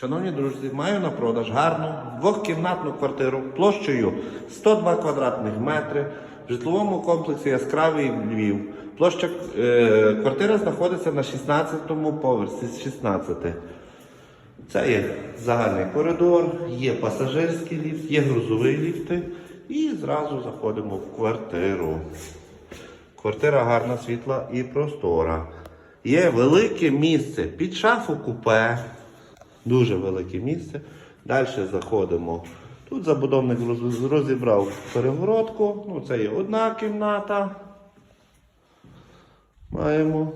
Шановні друзі, маю на продаж гарну двохкімнатну квартиру площею 102 квадратних метри в житловому комплексі Яскравий Львів. Площа е, квартира знаходиться на 16-му поверсі з 16. Це є загальний коридор, є пасажирський ліфт, є грузовий ліфти і зразу заходимо в квартиру. Квартира гарна, світла і простора. Є велике місце під шафу купе. Дуже велике місце. Далі заходимо. Тут забудовник розібрав перегородку. Ну, це є одна кімната. Маємо.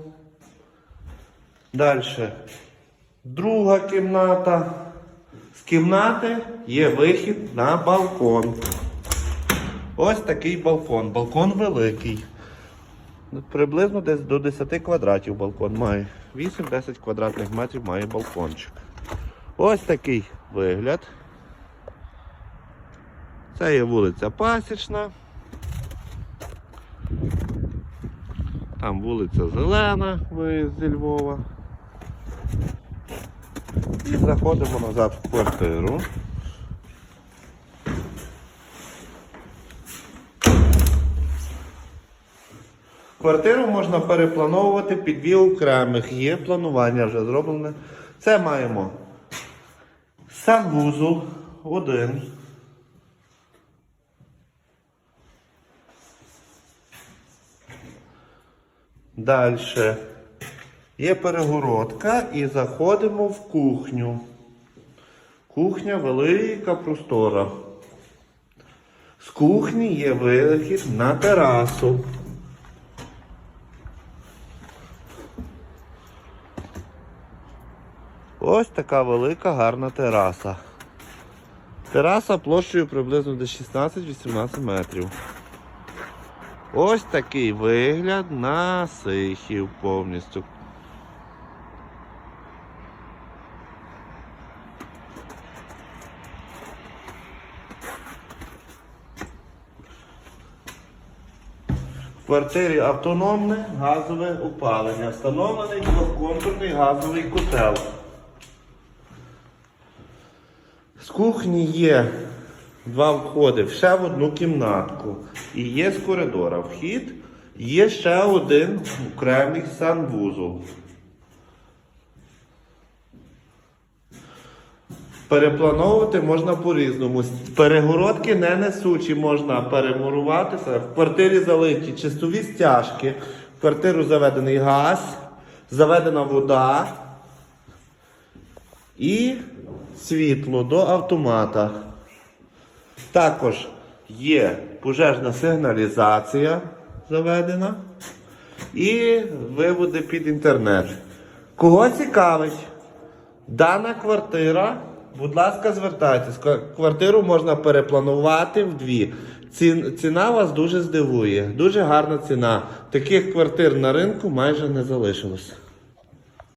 Далі друга кімната. З кімнати є вихід на балкон. Ось такий балкон. Балкон великий. Приблизно десь до 10 квадратів балкон має. 8-10 квадратних метрів має балкончик. Ось такий вигляд. Це є вулиця Пасічна. Там вулиця Зелена, виїзд зі Львова. І заходимо назад в квартиру. Квартиру можна переплановувати під дві окремих. Є планування вже зроблене. Це маємо санвузол один. Далі є перегородка і заходимо в кухню. Кухня велика простора. З кухні є вихід на терасу. Ось така велика гарна тераса. Тераса площею приблизно десь 16-18 метрів. Ось такий вигляд на Сихів повністю. В квартирі автономне газове опалення. Встановлений двохконтурний газовий котел. З кухні є два входи ще в одну кімнатку. І є з коридора вхід, є ще один окремий санвузол. Переплановувати можна по-різному. Перегородки не несучі, можна перемуруватися. В квартирі залиті чистові стяжки, в квартиру заведений газ, заведена вода і світло до автомата. Також є пожежна сигналізація заведена і виводи під інтернет. Кого цікавить дана квартира, будь ласка, звертайтесь. Квартиру можна перепланувати в дві. Ці- Ціна вас дуже здивує. Дуже гарна ціна. Таких квартир на ринку майже не залишилось.